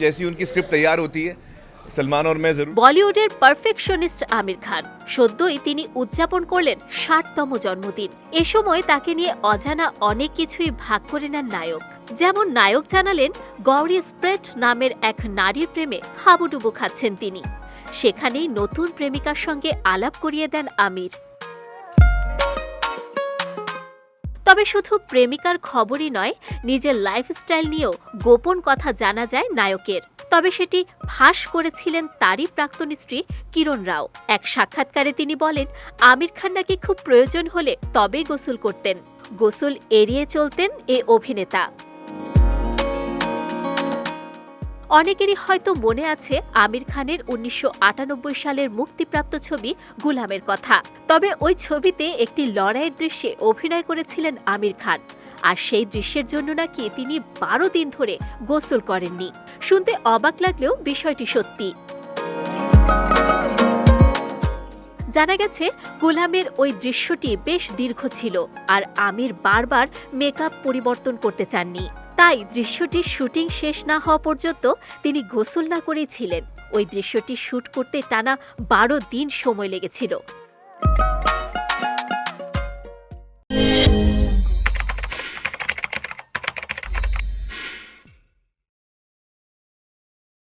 जैसी उनकी स्क्रिप्ट तैयार होती है सलमान और मैं जरूर বলিউডের পারফেকশনিস্ট আমির খান সদ্যই তিনি উদযাপন করলেন ষাটতম জন্মদিন এ সময় তাকে নিয়ে অজানা অনেক কিছুই ভাগ করে নেন নায়ক যেমন নায়ক জানালেন গৌরী স্প্রেট নামের এক নারীর প্রেমে হাবুডুবু খাচ্ছেন তিনি সেখানেই নতুন প্রেমিকার সঙ্গে আলাপ করিয়ে দেন আমির তবে শুধু প্রেমিকার খবরই নয়, নিজের লাইফস্টাইল নিয়েও গোপন কথা জানা যায় নায়কের। তবে সেটি ফাঁস করেছিলেন তারই প্রাক্তন স্ত্রী কিরণ রাও। এক সাক্ষাৎকারে তিনি বলেন, আমির খান নাকি খুব প্রয়োজন হলে তবেই গোসল করতেন। গোসল এড়িয়ে চলতেন এ অভিনেতা। অনেকেরই হয়তো মনে আছে আমির খানের উনিশশো আটানব্বই সালের মুক্তিপ্রাপ্ত ছবি গুলামের কথা। তবে ওই ছবিতে একটি লড়াইয়ের দৃশ্যে অভিনয় করেছিলেন আমির খান। আর সেই দৃশ্যের জন্য নাকি তিনি বারো দিন ধরে গোসল করেননি। শুনতে অবাক লাগলেও বিষয়টি সত্যি। জানা গেছে, গুলামের ওই দৃশ্যটি বেশ দীর্ঘ ছিল, আর আমির বারবার মেকআপ পরিবর্তন করতে চাননি। তাই দৃশ্যটির শুটিং শেষ না হওয়া পর্যন্ত তিনি গোসল না করেই ছিলেন। ওই দৃশ্যটি শ্যুট করতে টানা বারো দিন সময় লেগেছিল।